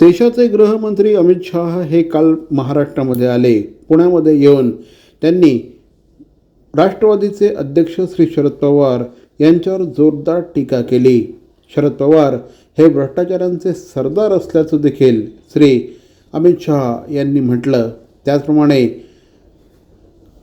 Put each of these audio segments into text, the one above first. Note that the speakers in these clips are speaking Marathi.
देशाचे गृहमंत्री अमित शहा हे काल महाराष्ट्रामध्ये आले. पुण्यामध्ये येऊन त्यांनी राष्ट्रवादीचे अध्यक्ष श्री शरद पवार यांच्यावर जोरदार टीका केली. शरद पवार हे भ्रष्टाचारांचे सरदार असल्याचं देखील श्री अमित शहा यांनी म्हटलं. त्याचप्रमाणे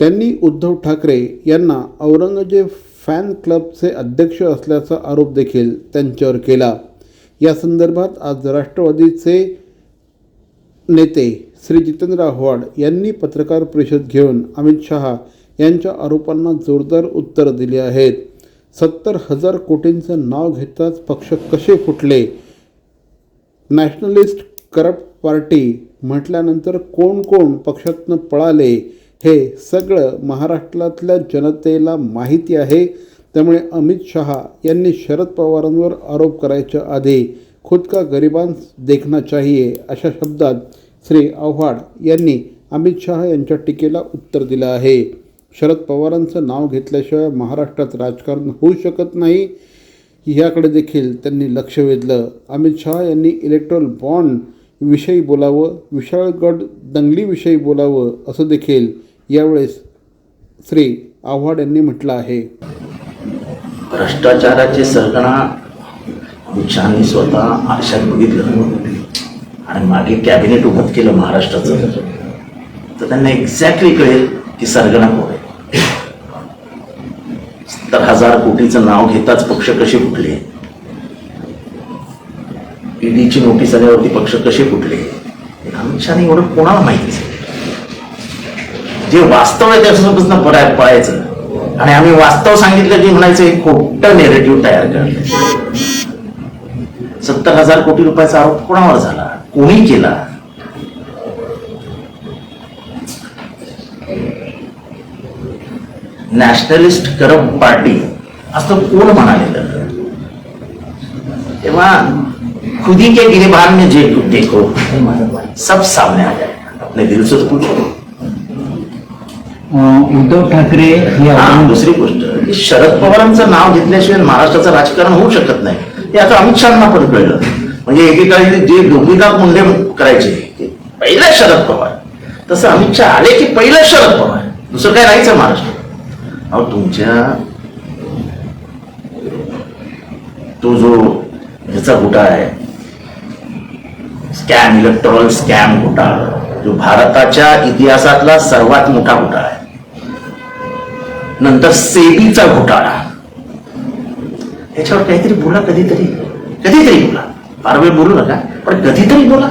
त्यांनी उद्धव ठाकरे यांना औरंगजेब फॅन क्लबचे अध्यक्ष असल्याचा आरोप देखील त्यांच्यावर केला. या संदर्भात आज राष्ट्रवादीचे नेते श्री जितेंद्र आव्हाड यांनी पत्रकार परिषद घेऊन अमित शहा यांच्या आरोपांना जोरदार उत्तर दिली आहेत. सत्तर हजार कोटींचं नाव घेताच पक्ष कसे फुटले? नॅशनलिस्ट करप्ट पार्टी म्हटल्यानंतर कोण कोण पक्षातनं पळाले? हे सगळं महाराष्ट्रातल्या जनतेला माहिती आहे. त्यामुळे अमित शहा यांनी शरद पवारांवर आरोप करायच्या आधी खुद का गरिबांस देखना चाहिए अशा शब्दात श्री आव्हाड यांनी अमित शहा यांच्या टीकेला उत्तर दिलं आहे. शरद पवारांचं नाव घेतल्याशिवाय महाराष्ट्रात राजकारण होऊ शकत नाही याकडे देखील त्यांनी लक्ष वेधलं. अमित शहा यांनी इलेक्ट्रॉल बॉन्ड विषयी बोलावं विशाळगड दंगलीविषयी बोलावं असं देखील यावेळेस श्री आव्हाड यांनी म्हटलं आहे. भ्रष्टाचाराचे सरगणा अमित स्वतः आरशात बघितलं. आणि मागे कॅबिनेट उभं केलं महाराष्ट्राचं. तर त्यांना एक्झॅक्टली कळेल की सरगणा कोण आहे. सत्तर हजार कोटीचं नाव घेताच पक्ष कसे फुटले? ईडीची नोटीस आल्यावरती पक्ष कसे फुटले? अमित शहाने एवढं कोणाला माहिती जे वास्तव आहे त्याच्यापासून पडाय पळायचं. आणि आम्ही वास्तव सांगितलं की म्हणायचं एक खोटं नेरेटिव्ह तयार करणे. सत्तर हजार कोटी रुपयाचा आरोप कोणावर झाला? कोणी केला? Nationalist corrupt party. असं कोण म्हणालेलं? तेव्हा खुदी के गिरिबान में जे देखो सब सामने आ जाए। अपने दिल से तो पूछो। उद्धव ठाकरे दुसरी गोष्ट. की शरद पवारांचं नाव घेतल्याशिवाय महाराष्ट्राचं राजकारण होऊ शकत नाही. हे आता अमित शहाना पण कळलं. म्हणजे एकेकाळी जे गोपीनाथ मुंडे करायचे पहिला शरद पवार. तसं अमित शहा आले की पहिलं शरद पवार. दुसरं काय राहायचं महाराष्ट्र? अहो तुमच्या तो जो ह्याचा घोटाळा आहे. स्कॅम इलेक्ट्रॉल स्कॅम घोटाळा. जो भारताच्या इतिहासातला सर्वात मोठा घोटाळा आहे. नंतर सेबीचा घोटाळा. ह्याच्यावर काहीतरी बोला कधीतरी. कधीतरी बोला. फार वेळ बोलू नका पण कधीतरी बोला.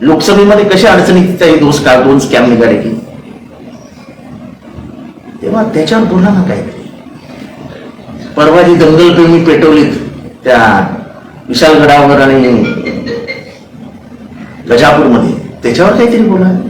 लोकसभेमध्ये कशा अडचणीत दोन का दोन स्कॅम निघाले की? तेव्हा त्याच्यावर बोला ना काहीतरी. परवा जी दंगलप्रेमी पेटवलीत त्या विशालगडावर आणि गजापूरमध्ये त्याच्यावर काहीतरी बोला.